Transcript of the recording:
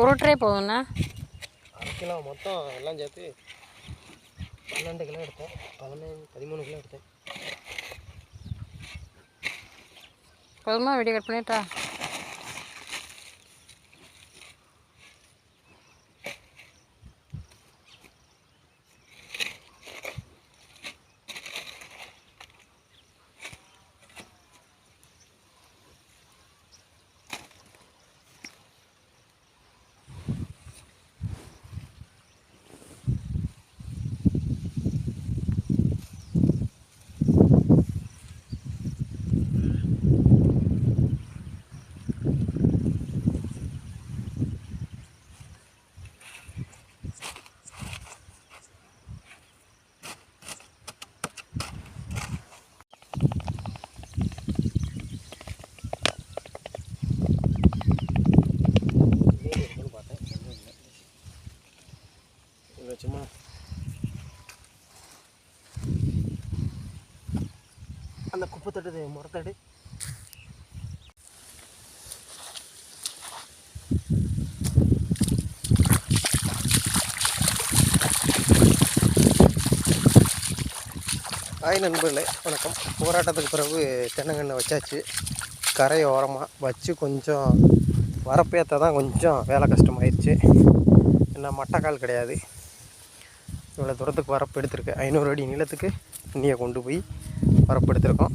ஒரு ட்ரே போதும்ண்ணா. அரை கிலோ மொத்தம் எல்லாம் சேர்த்து பன்னெண்டு கிலோ எடுத்தேன். பதினஞ்சு பதிமூணு கிலோ எடுத்தேன். போதுமா? வீடியோ கட் பண்ணிட்டா. சும்மா அந்த குப்பை தட்டுது முறத்தடு ஹாய் நண்பர்களே வணக்கம். போராட்டத்துக்கு பிறகு தென்னங்கண்ணை வச்சாச்சு. கரை ஓரமாக வச்சு கொஞ்சம் வரப்பேற்ற தான் கொஞ்சம் வேலை கஷ்டமாயிருச்சு. என்ன மட்டைக்கால் கிடையாது. இவ்வளோ தூரத்துக்கு வரப்பு எடுத்திருக்கு. ஐநூறு அடி நீளத்துக்கு தண்ணியை கொண்டு போய் வரப்பு எடுத்திருக்கோம்.